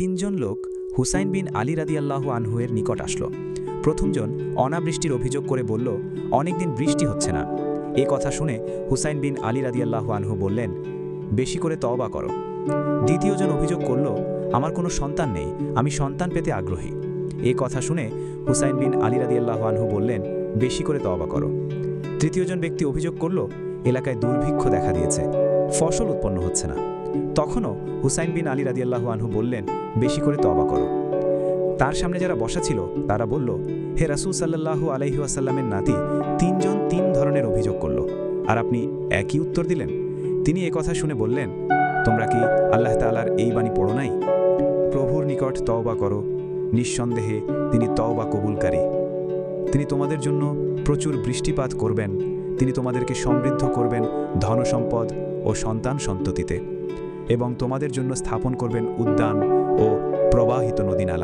তিনজন লোক হুসাইন বিন আলী রাদি আল্লাহ আনহুয়ের নিকট আসলো। প্রথমজন অনাবৃষ্টির অভিযোগ করে বলল, অনেকদিন বৃষ্টি হচ্ছে না। এ কথা শুনে হুসাইন বিন আলী রাদি আল্লাহ আনহু বললেন, বেশি করে তওবা করো। দ্বিতীয়জন অভিযোগ করল, আমার কোনো সন্তান নেই, আমি সন্তান পেতে আগ্রহী। এ কথা শুনে হুসাইন বিন আলী রাদি আল্লাহ আনহু বললেন, বেশি করে তওবা করো। তৃতীয়জন ব্যক্তি অভিযোগ করল, এলাকায় দুর্ভিক্ষ দেখা দিয়েছে। ফসল উৎপন্ন হচ্ছে না। তখনও হুসাইন বিন আলী রাদিয়াল্লাহু আনহু বললেন, বেশি করে তওবা করো। তার সামনে যারা বসা ছিল, তারা বলল, হে রাসূল সাল্লাল্লাহু আলাইহি ওয়াসাল্লামের নাতি, তিনজন তিন ধরনের অভিযোগ করল। আর আপনি একই উত্তর দিলেন? তিনি কথা শুনে বললেন, তোমরা কি আল্লাহ তালার এই বাণী পড়ো নাই? প্রভুর নিকট তওবা করো। নিঃসন্দেহে তিনি তওবা কবুলকারী। তিনি তোমাদের জন্য প্রচুর বৃষ্টিপাত করবেন। তিনি তোমাদেরকে সমৃদ্ধ করবেন ধনসম্পদ ও সন্তান সন্ততিতে এবং তোমাদের জন্য স্থাপন করবেন উদ্যান ও প্রবাহিত নদীনালা।